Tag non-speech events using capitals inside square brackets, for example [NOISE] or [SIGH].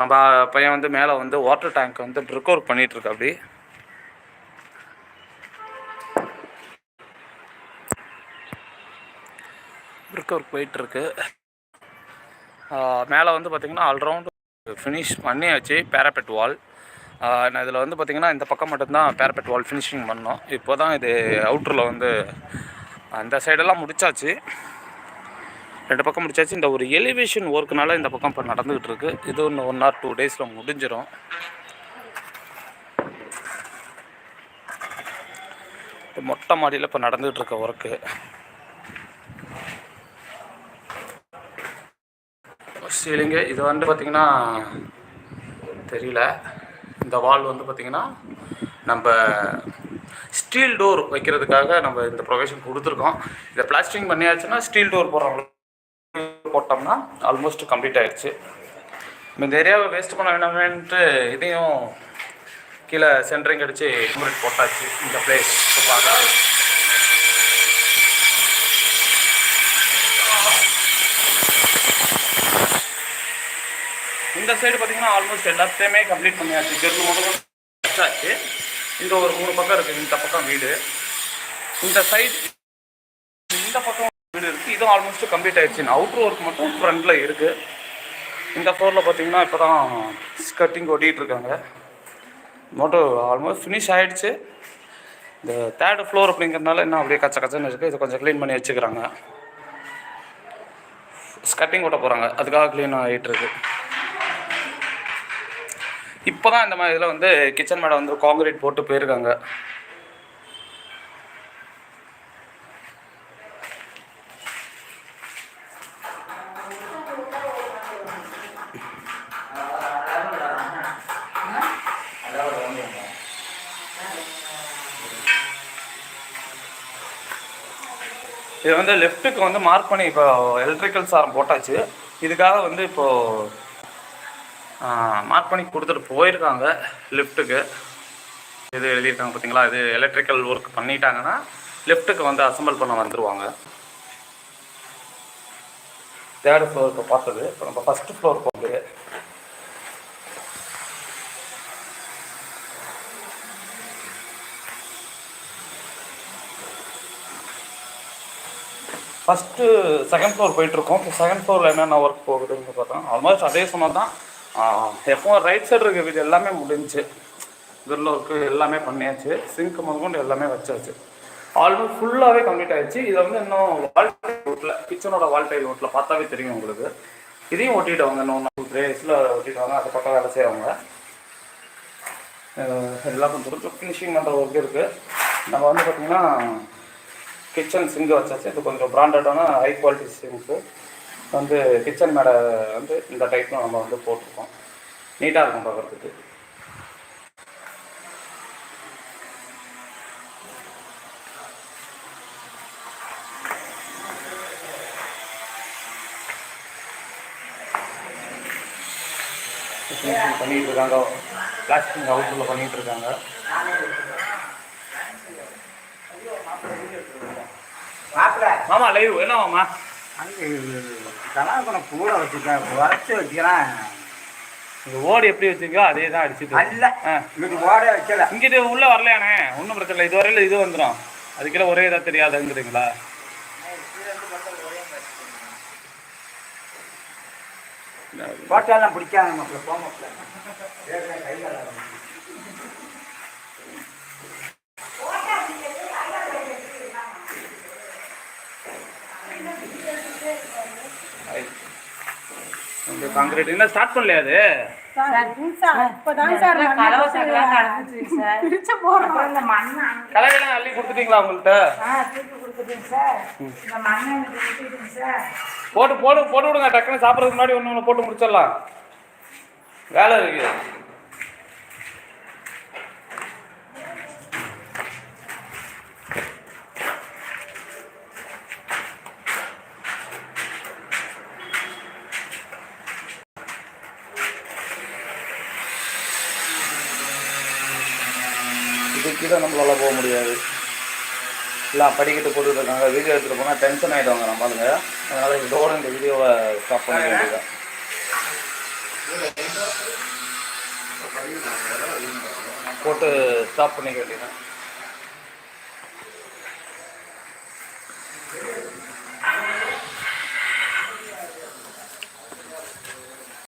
நம்ம பையன் வந்து மேலே வந்து வாட்டர் டேங்க் வந்து ட்ரிக் ஒர்க் பண்ணிகிட்ருக்கு அப்படி. ட்ரிக் ஒர்க் போயிட்டுருக்கு. மேலே வந்து பார்த்திங்கன்னா ஆல்ரவுண்டு ஃபினிஷ் பண்ணியாச்சு பேராபெட் வால் நான் இதில் வந்து பார்த்திங்கன்னா இந்த பக்கம் மட்டும்தான் பேராபெட் வால் ஃபினிஷிங் பண்ணோம். இப்போ தான் இது அவுட்டரில் வந்து அந்த சைடெல்லாம் முடிச்சாச்சு. ரெண்டு பக்கம் முடிச்சாச்சு. இந்த ஒரு எலிவேஷன் ஒர்க்குனால இந்த பக்கம் இப்போ நடந்துக்கிட்டு இருக்கு இது ஒன்று ஒன் ஆர் டூ டேஸில் முடிஞ்சிடும் மொட்டை மாடியில் இப்போ நடந்துகிட்டு இருக்க ஒர்க்கு சீலிங்கு இது வந்து பார்த்திங்கன்னா தெரியல. இந்த வால் வந்து பார்த்திங்கன்னா நம்ம ஸ்டீல் டோர் வைக்கிறதுக்காக நம்ம இந்த ப்ரொவிஷன் கொடுத்துருக்கோம். இதை பிளாஸ்டிங் பண்ணியாச்சுன்னா ஸ்டீல் டோர் போடுறவங்க போட்டோம்னா ஆல்மோஸ்ட் கம்ப்ளீட் ஆயிடுச்சு. இந்த ஏரியாவை வேஸ்ட் பண்ண வேணாமேன்ட்டு இதையும் கீழே சென்டரிங் அடித்து கம்ப்ளீட் போட்டாச்சு. இந்த பிளேஸ் பார்க்கலாம். இந்த சைடு பார்த்தீங்கன்னா ஆல்மோஸ்ட் எல்லாத்தையுமே கம்ப்ளீட் பண்ணியாச்சு. தெரு முதல்ல ஆச்சு இந்த ஒரு மூணு பக்கம் இருக்குது இந்த பக்கம் வீடு. இந்த சைடு இந்த பக்கம் வீடு இருக்குது இதுவும் ஆல்மோஸ்ட் கம்ப்ளீட் ஆயிடுச்சு. அவுட்ரு ஒர்க் மட்டும் ஃப்ரண்டில் இருக்குது இந்த ஃப்ளோரில் பார்த்தீங்கன்னா இப்போ தான் ஸ்கட்டிங் ஒட்டிகிட்டு இருக்காங்க. மோட்டோ ஆல்மோஸ்ட் ஃபினிஷ் ஆகிடுச்சு இந்த தேர்டு ஃப்ளோர் அப்படிங்கிறதுனால இன்னும் அப்படியே கச்ச கச்சன்னு இருக்குது இதை கொஞ்சம் க்ளீன் பண்ணி வச்சுக்கிறாங்க. ஸ்கட்டிங் ஓட்ட போகிறாங்க அதுக்காக க்ளீன் ஆகிட்டுருக்கு இப்போ தான் இந்த மாதிரி இதில் வந்து கிச்சன் மேடை வந்து காங்கிரீட் போட்டு போயிருக்காங்க. இது வந்து லெஃப்ட்டுக்கு வந்து மார்க் பண்ணி இப்போ எலக்ட்ரிக்கல் சாரம் போட்டாச்சு. இதுக்காக வந்து இப்போது மார்க் பண்ணி கொடுத்துட்டு போயிருக்காங்க லிஃப்ட்டுக்கு இது எழுதியிருக்காங்க பார்த்தீங்களா? இது எலக்ட்ரிக்கல் ஒர்க் பண்ணிட்டாங்கன்னா லெஃப்ட்டுக்கு வந்து அசம்பிள் பண்ண வந்துடுவாங்க தேர்ட் ஃப்ளோர் இப்போ பார்த்தது. இப்போ நம்ம ஃபஸ்ட்டு ஃப்ளோர் போகுது. ஃபஸ்ட்டு செகண்ட் ஃப்ளோர் போயிட்டுருக்கோம். இப்போ செகண்ட் ஃப்ளோரில் என்னென்ன ஒர்க் போகுதுன்னு பார்த்தோம் ஆல்மோஸ்ட் அதே சமயம் தான். எப்பவும் ரைட் சைடு இருக்க வீடு எல்லாமே முடிஞ்சு இதில் ஒர்க்கு எல்லாமே பண்ணியாச்சு. சிங்க் முதற்கொண்டு எல்லாமே வச்சாச்சு. ஆல்மோஸ்ட் ஃபுல்லாகவே கம்ப்ளீட் ஆயிடுச்சு. இதை வந்து இன்னும் வால் டைல் ஓட்டில் கிச்சனோட வால் டைல் ஓட்டில் பார்த்தாவே தெரியும் உங்களுக்கு. இதையும் ஒட்டிட்டவங்க இன்னும் டூ த்ரீஸில் ஒட்டிடுவாங்க அதை பக்கம் வேலை செய்வாங்க எல்லாம் கொஞ்சம் கொஞ்சம் ஃபினிஷிங் பண்ணுற ஒர்க் இருக்குது நம்ம வந்து பார்த்திங்கன்னா கிச்சன் சிங்கு வச்சாச்சு. இது கொஞ்சம் பிராண்டடான ஹை குவாலிட்டி சிங்க்கு வந்து கிச்சன் மேடை வந்து இந்த டைப்பில் நம்ம வந்து போட்டிருக்கோம். நீட்டாக இருக்கும் பார்க்குறதுக்கு. பண்ணிட்டு இருக்காங்க. பிளாஸ்டிக் அவுட்ல பண்ணிட்டு இருக்காங்க. மாமா லைவ் என்ன மாமா? கலாபணம் கூட வச்சுருக்கேன் உரைச்சி வைக்கிறேன். இந்த ஓடு எப்படி வச்சிருக்கோ அதே தான் அடிச்சுட்டு அல்ல. இங்கிட்டு ஓட வைக்கல. இங்கிட்டு உள்ள வரலையானே? ஒன்றும் பிரச்சனை இல்லை. இதுவரையில் இது வந்துடும் அதுக்கெல்லாம் ஒரே இதாக தெரியாதுங்கிறீங்களா? போட்டாலாம் பிடிக்காத மக்கள் போக மக்கள் இந்த காங்கிரீட் இன்னும் ஸ்டார்ட் பண்ணலையா அது? கலையெல்லாம் [LAUGHS] அள்ளி கொடுத்துட்டீங்களா உங்கள்கிட்ட போட்டு போட்டு போட்டு விடுங்க. டக்குன்னு சாப்பிட்றதுக்கு முன்னாடி ஒன்று ஒன்று போட்டு முடிச்சிடலாம். வேலை இருக்கு. இது கீழே நம்மளால் போக முடியாது. எல்லாம் படிக்கட்டு போட்டுட்டு இருக்காங்க வீடியோ எடுத்துகிட்டு போனால் டென்ஷன் ஆகிடுவாங்க பாருங்கள் அதனால் இதோட இந்த வீடியோவை ஸ்டாப் பண்ண வேண்டியதான் போட்டு ஸ்டாப் பண்ணிக்க வேண்டியதான்